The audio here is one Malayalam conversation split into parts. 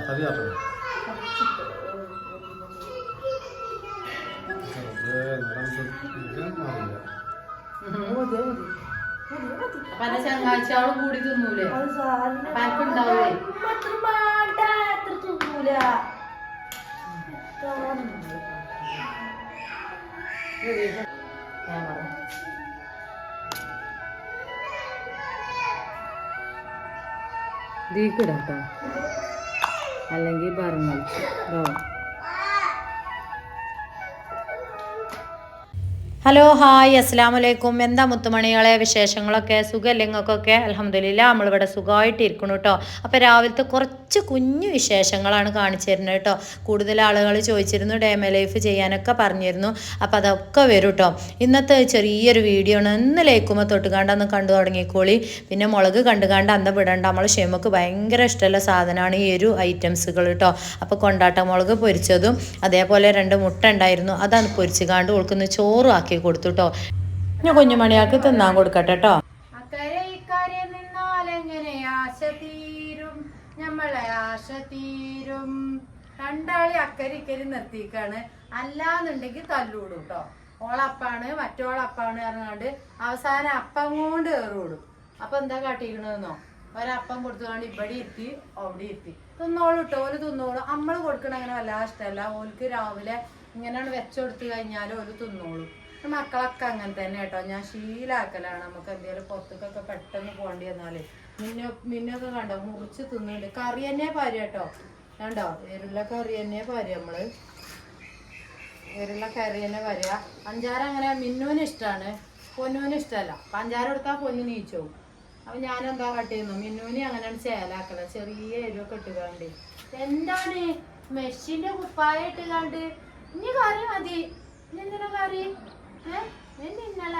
സതിയാക്കണം മാറില്ല അപ്പൊ എന്റെ ചങ്ങാഴ്ചയോളം കൂടി തിന്നൂലേ? ഞാൻ പറഞ്ഞു ദീക്കിടാട്ടോ അല്ലെങ്കിൽ പറഞ്ഞു ഹലോ ഹായ് അസ്സാം വലൈക്കും എന്താ മുത്തുമണികളെ? വിശേഷങ്ങളൊക്കെ? സുഖമല്ലേ നിങ്ങൾക്കൊക്കെ അലഹമ്മദില്ല നമ്മളിവിടെ സുഖമായിട്ട് ഇരിക്കണം കേട്ടോ അപ്പോൾ രാവിലത്തെ കുറച്ച് കുഞ്ഞു വിശേഷങ്ങളാണ് കാണിച്ചു തരുന്നത് കേട്ടോ കൂടുതൽ ആളുകൾ ചോദിച്ചിരുന്നു ഡേമ ലൈഫ് ചെയ്യാനൊക്കെ പറഞ്ഞിരുന്നു. അപ്പോൾ അതൊക്കെ വരും കേട്ടോ ഇന്നത്തെ ചെറിയൊരു വീഡിയോ ആണ്. ഇന്ന് തൊട്ട് തൊട്ടുകാണ്ട് അന്ന് കണ്ടു തുടങ്ങിക്കോളി. പിന്നെ മുളക് കണ്ടു കണ്ടുകാണ്ട് അന്ന് വിടണ്ട. നമ്മൾ ഷെമക്ക് ഭയങ്കര ഇഷ്ടമുള്ള സാധനമാണ് ഈ ഒരു ഐറ്റംസുകൾ കേട്ടോ അപ്പോൾ കൊണ്ടാട്ട മുളക് പൊരിച്ചതും അതേപോലെ രണ്ട് മുട്ട ഉണ്ടായിരുന്നു. അതാണ് പൊരിച്ചുകാണ്ട് കൊടുക്കുന്നത് ചോറും ആക്കി കൊടുത്തു കേട്ടോ കുഞ്ഞു കുഞ്ഞുമണിയാൾക്ക് തിന്നാൻ കൊടുക്കട്ടെ കേട്ടോ നമ്മളെ ആശ തീരും? രണ്ടാളി അക്കരിക്കരി നിർത്തിക്കാണ്. അല്ലാന്നുണ്ടെങ്കിൽ തല്ലൂടും കേട്ടോ ഓളപ്പാണ് മറ്റോളപ്പാണ് പറഞ്ഞുകൊണ്ട് അവസാനം അപ്പം കൊണ്ട് കയറിവിടും അപ്പൊ എന്താ കാട്ടിക്കണെന്നോ ഒരപ്പം കൊടുത്തുകൊണ്ട് ഇവിടെ ഇരുത്തി അവിടെ ഇരുത്തി. തിന്നോളൂ കേട്ടോ ഓൽ തിന്നോളൂ. നമ്മൾ കൊടുക്കണ അങ്ങനെ വല്ലാതെ ഇഷ്ടമല്ല. ഓൽക്ക് രാവിലെ ഇങ്ങനെയാണ് വെച്ചെടുത്ത് കഴിഞ്ഞാൽ ഓൽ തിന്നോളൂ. മക്കളൊക്കെ അങ്ങനെ തന്നെ കേട്ടോ ഞാൻ ശീലാക്കലാണ്. നമുക്ക് എന്തെങ്കിലും പുറത്തേക്കൊക്കെ പെട്ടെന്ന് പോകേണ്ടി വന്നാൽ. മിന്നു മിന്നൊക്കെ കണ്ടോ? മുറിച്ച് തിന്നുണ്ട് കറി തന്നെ പാരി കേട്ടോ കണ്ടോ? എരുള്ള കറി തന്നെ പാരി നമ്മൾ. എരുള്ള കറി തന്നെ പാരുക പഞ്ചാര അങ്ങനെ മിന്നുവിന് ഇഷ്ടമാണ് പൊന്നുവിന് ഇഷ്ടമല്ല പഞ്ചാര കൊടുത്താൽ പൊന്നു നീച്ചോ അപ്പൊ ഞാനെന്താ എന്താ കട്ടിയുന്നു മിന്നുവിനെ അങ്ങനെയാണ് ചേലാക്കല. ചെറിയ എരിവൊക്കെ ഇട്ടുകാണ്ട് എന്താണ്? മെഷീന്റെ കുപ്പായ ഇട്ടുകാണ്ട് ഇനി കറി മതി. ഇനി എന്തിനാ കറി? ഏഹ് ഇന്നല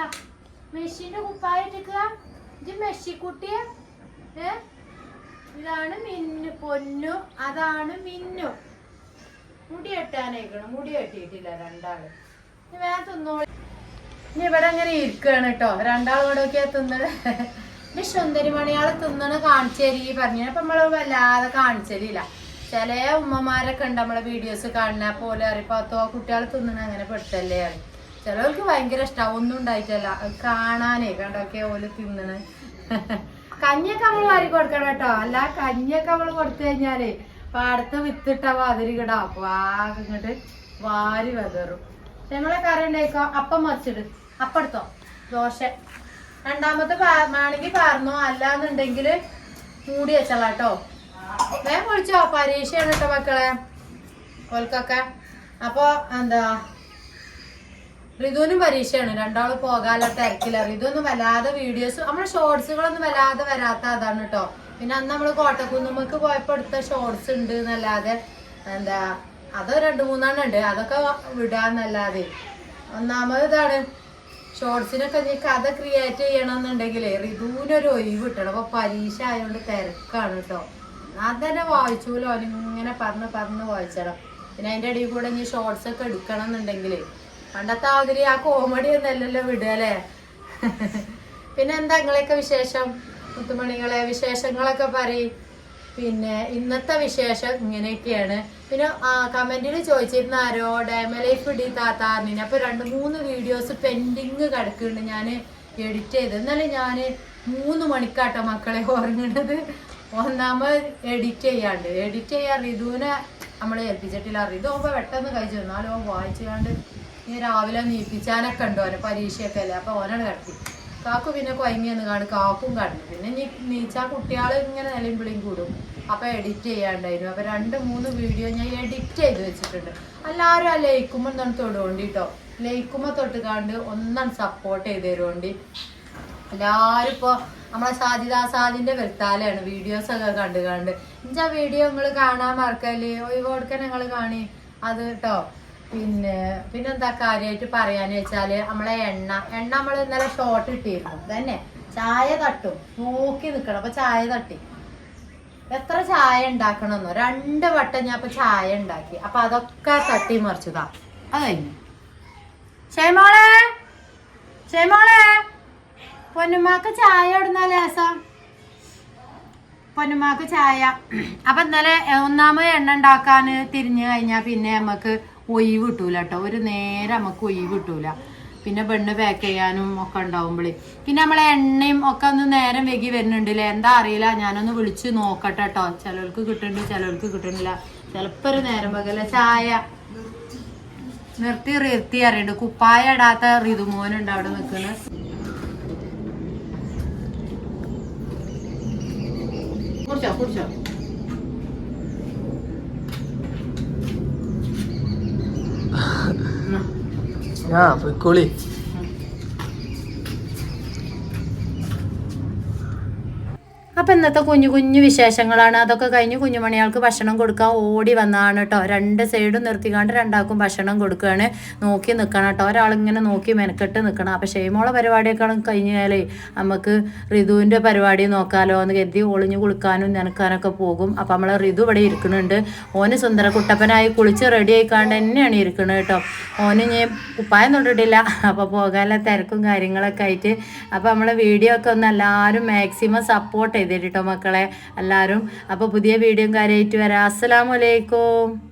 മെസ്സിന്റെ കുപ്പായ ഇട്ടുക ഇത് മെസ്സിക്കുട്ടിയെ ഏ? ഇതാണ് മിന്നു പൊന്നു. അതാണ് മിന്നു. മുടി കെട്ടാനേക്കണം മുടി കെട്ടിയിട്ടില്ല രണ്ടാൾ. വേ തിന്നോളി. ഇനി ഇവിടെ അങ്ങനെ ഇരിക്കുകയാണ് കേട്ടോ. രണ്ടാളും കൂടെ ഒക്കെ തിന്നത് ഇനി സുന്ദരി മണിയാൾ തിന്നണ കാണിച്ചേരി പറഞ്ഞു അപ്പൊ നമ്മൾ വല്ലാതെ കാണിച്ചരില്ല ചില ഉമ്മമാരൊക്കെ ഉണ്ട് നമ്മളെ വീഡിയോസ് കാണുന്ന. പോലെ അറിയപ്പാത്തോ കുട്ടികൾ തിന്നണ അങ്ങനെ പെട്ടല്ലേ ചിലവർക്ക് ഭയങ്കര ഇഷ്ടമാണ് ഒന്നും ഉണ്ടായിട്ടല്ല. കാണാനേ കണ്ടൊക്കെ ഓൽ തിന്നണ്. കഞ്ഞിയൊക്കെ നമ്മൾ വാരി കൊടുക്കണം കേട്ടോ. അല്ല കഞ്ഞിയൊക്കെ നമ്മൾ കൊടുത്തു കഴിഞ്ഞാലേ പാടത്ത് വിത്തിട്ട വാതിരി കിടാ അപ്പൊ ആകെ ഇങ്ങോട്ട് വാരി വെതറും. ഞങ്ങളെ കറി ഉണ്ടായിക്കോ? അപ്പം മറിച്ചിട്. അപ്പം എടുത്തോ? ദോശ. രണ്ടാമത്തെ വേണമെങ്കിൽ പാർന്നോ? അല്ലാന്നുണ്ടെങ്കിൽ മൂടി വെച്ചോളാട്ടോ വേഗം വിളിച്ചോ പരീക്ഷയാണ് കേട്ടോ മക്കളെ. ഓൽക്കൊക്കെ. അപ്പോ എന്താ? ഋതുവിനും പരീക്ഷയാണ്. രണ്ടാളും പോകാനുള്ള തിരക്കില്ല റിതുവൊന്നും വല്ലാതെ വീഡിയോസ് നമ്മുടെ ഷോർട്സുകളൊന്നും വല്ലാതെ വരാത്ത അതാണ് കേട്ടോ പിന്നെ അന്ന് നമ്മൾ കോട്ടക്കുന്നുമ്മക്ക് പോയപ്പോ എടുത്ത ഷോർട്സ് ഉണ്ട് എന്നല്ലാതെ എന്താ അത് രണ്ട് മൂന്നെണ്ണം ഉണ്ട്. അതൊക്കെ വിടാന്നല്ലാതെ. ഒന്നാമത് ഇതാണ് ഷോർട്സിനൊക്കെ നീ കഥ ക്രിയേറ്റ് ചെയ്യണമെന്നുണ്ടെങ്കിൽ റിതുവിനൊരു ഒഴിവ് കിട്ടണം. അപ്പൊ പരീക്ഷ ആയതുകൊണ്ട് തിരക്കാണ് കേട്ടോ അതന്നെ വായിച്ചൂലോ. അവനിങ്ങനെ പറഞ്ഞ് പറഞ്ഞ് വായിച്ചണം. പിന്നെ അതിന്റെ ഇടയിൽ കൂടെ നീ ഷോർട്സ് ഒക്കെ എടുക്കണം എന്നുണ്ടെങ്കിൽ പണ്ടത്തെ ആതിരി ആ കോമഡി ഒന്നല്ലല്ലോ വിടുക അല്ലേ? പിന്നെ എന്താ നിങ്ങളെയൊക്കെ വിശേഷം? മുത്തുമണികളെ വിശേഷങ്ങളൊക്കെ പറയും. പിന്നെ ഇന്നത്തെ വിശേഷം ഇങ്ങനെയൊക്കെയാണ്. പിന്നെ കമന്റിൽ ചോദിച്ചിരുന്ന ആരോ ഡാമ ലൈഫ് ഇടി താത്താറിന് അപ്പൊ രണ്ട് മൂന്ന് വീഡിയോസ് പെൻഡിങ് കിടക്കുന്നുണ്ട് ഞാൻ എഡിറ്റ് ചെയ്ത്. എന്നാലും ഞാൻ മൂന്ന് മണിക്കാട്ടോ മക്കളെ ഉറങ്ങുന്നത് ഒന്നാമത് എഡിറ്റ് ചെയ്യാണ്ട്. എഡിറ്റ് ചെയ്യാൻ റിതുവിനെ നമ്മൾ ഏൽപ്പിച്ചിട്ടില്ല. റിതു ആകുമ്പോൾ പെട്ടെന്ന് കഴിച്ചു. എന്നാലും വായിച്ചു വായിച്ചുകൊണ്ട് ഈ രാവിലെ നീപ്പിച്ചാനൊക്കെ ഉണ്ടോ ഓനെ പരീക്ഷയൊക്കെ അല്ലേ? അപ്പൊ ഓനാണ് കിടത്തി. കാക്കു പിന്നെ കൊയങ്ങിയെന്ന് കാണും. കാക്കും കടന്നു. പിന്നെ നീ നീച്ചാ കുട്ടികൾ ഇങ്ങനെ നിലയും വിളിയും കൂടും. അപ്പൊ എഡിറ്റ് ചെയ്യാണ്ടായിരുന്നു. അപ്പൊ രണ്ട് മൂന്ന് വീഡിയോ ഞാൻ എഡിറ്റ് ചെയ്ത് വെച്ചിട്ടുണ്ട്. എല്ലാവരും ആ ലയിക്കുമ്പോൾ തന്നെ തൊടുകൊണ്ടി കേട്ടോ ലയിക്കുമ്പോൾ തൊട്ട് കണ്ട് ഒന്നാണ് സപ്പോർട്ട് ചെയ്ത് തരുകൊണ്ട് എല്ലാവരും ഇപ്പോൾ നമ്മളെ സാജിദ വെളുത്താലാണ് വീഡിയോസ് ഒക്കെ കണ്ട് കണ്ട്. ഇഞ്ചാ വീഡിയോ നിങ്ങൾ കാണാൻ മറക്കല്ലേ? ഒഴിവ് കൊടുക്കാൻ നിങ്ങൾ കാണി. അത് കേട്ടോ പിന്നെ പിന്നെന്താ കാര്യമായിട്ട് പറയാന്ന് വെച്ചാൽ നമ്മളെ എണ്ണ എണ്ണ നമ്മൾ ഇന്നലെ ഷോർട്ട് ഇട്ടിരുന്നു തന്നെ ചായ തട്ടും നോക്കി നിക്കണം അപ്പൊ ചായ തട്ടി. എത്ര ചായ ഉണ്ടാക്കണമെന്നോ? രണ്ട് വട്ടം ഞാൻ ഇപ്പൊ ചായ ഉണ്ടാക്കി. അപ്പൊ അതൊക്കെ തട്ടി മറിച്ചതാ. അത് കഴിഞ്ഞു. ഷേമോളെ ഷേമോളെ പൊന്നുമാക്ക് ചായ ഇടുന്ന ലേസം? പൊന്നുമാക്ക് ചായ. അപ്പൊ ഇന്നലെ ഒന്നാമത് എണ്ണ ഉണ്ടാക്കാൻ തിരിഞ്ഞു കഴിഞ്ഞാ പിന്നെ നമുക്ക് ഒഴിവ് കിട്ടൂല കേട്ടോ ഒരു നേരം നമുക്ക് ഒഴിവ് കിട്ടൂല. പിന്നെ പെണ്ണ് പാക്ക് ചെയ്യാനും ഒക്കെ ഉണ്ടാവുമ്പോഴേ പിന്നെ നമ്മളെ എണ്ണയും ഒക്കെ ഒന്ന് നേരം വൈകി വരുന്നുണ്ടല്ലേ? എന്താ അറിയില്ല. ഞാനൊന്ന് വിളിച്ച് നോക്കട്ടെ കേട്ടോ ചിലർക്ക് കിട്ടുന്നുണ്ട് ചിലർക്ക് കിട്ടുന്നില്ല ചിലപ്പോ ഒരു നേരം പകല ചായ. നിർത്തി നിർത്തി അറിയണ്ട്. കുപ്പായ ഇടാത്ത ഋതുമോനുണ്ട് അവിടെ നിൽക്കുന്നത് കുടിച്ചോ കുടിച്ചോ. ആ പൊയ്ക്കോളി അപ്പം ഇന്നത്തെ കുഞ്ഞു കുഞ്ഞു വിശേഷങ്ങളാണ്. അതൊക്കെ കഴിഞ്ഞ് കുഞ്ഞുമണിയാൾക്ക് ഭക്ഷണം കൊടുക്കാൻ ഓടി വന്നതാണ് കേട്ടോ രണ്ട് സൈഡും നിർത്തിക്കാണ്ട് രണ്ടാൾക്കും ഭക്ഷണം കൊടുക്കുകയാണ് നോക്കി നിൽക്കണം കേട്ടോ ഒരാളിങ്ങനെ നോക്കി മെനക്കെട്ട് നിൽക്കണം അപ്പം ഷെയ്മോളെ പരിപാടിയൊക്കെ കഴിഞ്ഞാലേ നമുക്ക് ഋതുവിന്റെ പരിപാടി നോക്കാലോ എന്ന് കരുതി ഒളിഞ്ഞു കുളിക്കാനും നനക്കാനൊക്കെ പോകും. അപ്പം നമ്മൾ ഋതു ഇവിടെ ഇരിക്കുന്നുണ്ട്. ഓന് സുന്ദര കുട്ടപ്പനായി കുളിച്ച് റെഡി ആയിക്കാണ്ട് തന്നെയാണ് ഇരിക്കുന്നത് കേട്ടോ ഓന് ഞാൻ കുപ്പായം തൊട്ടിട്ടില്ല അപ്പോൾ പോകാനുള്ള തിരക്കും കാര്യങ്ങളൊക്കെ ആയിട്ട്. അപ്പോൾ നമ്മളെ വീഡിയോ ഒക്കെ ഒന്ന് എല്ലാവരും മാക്സിമം സപ്പോർട്ട് ചെയ്തിട്ടോ മക്കളെ? എല്ലാവരും അപ്പോൾ പുതിയ വീഡിയോയും കാര്യമായിട്ട് വരാം. അസ്സലാമലൈക്കും